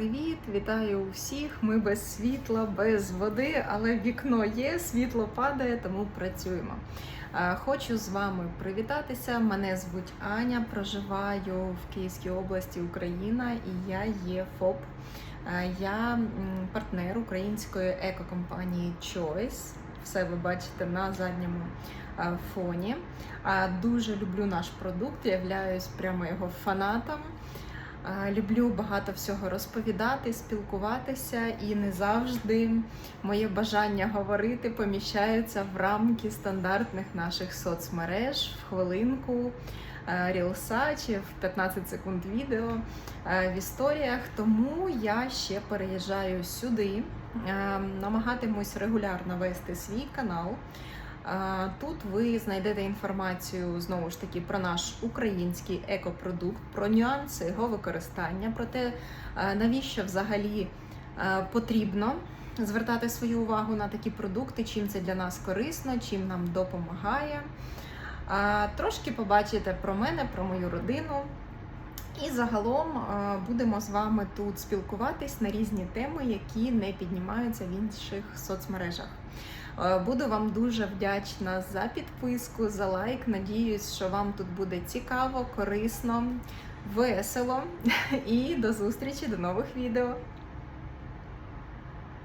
привіт! Вітаю усіх! Ми без світла, без води, але вікно є, світло падає, тому працюємо. Е, Хочу з вами привітатися. Мене звуть Аня, проживаю в Київській області Україна і я є ФОП. Е, Я партнер української екокомпанії Choice. Все ви бачите на задньому е, фоні. Дуже люблю наш продукт, являюсь прямо його фанатом. Е, Люблю багато всього розповідати, спілкуватися, і не завжди моє бажання говорити поміщаються в рамки стандартних наших соцмереж в хвилинку, е, рілса чи в 15 секунд відео е, в історіях. Тому я ще переїжджаю сюди, е, намагатимусь регулярно вести свій канал. Тут ви знайдете інформацію знову ж таки про наш український екопродукт, про нюанси його використання, про те, навіщо взагалі потрібно звертати свою увагу на такі продукти, чим це для нас корисно, чим нам допомагає. Трошки побачите про мене, про мою родину. І загалом е, будемо з вами тут спілкуватись на різні теми, які не піднімаються в інших соцмережах. Е, Буду вам дуже вдячна за підписку, за лайк. Надіюсь, що вам тут буде цікаво, корисно, весело. І до зустрічі, до нових відео.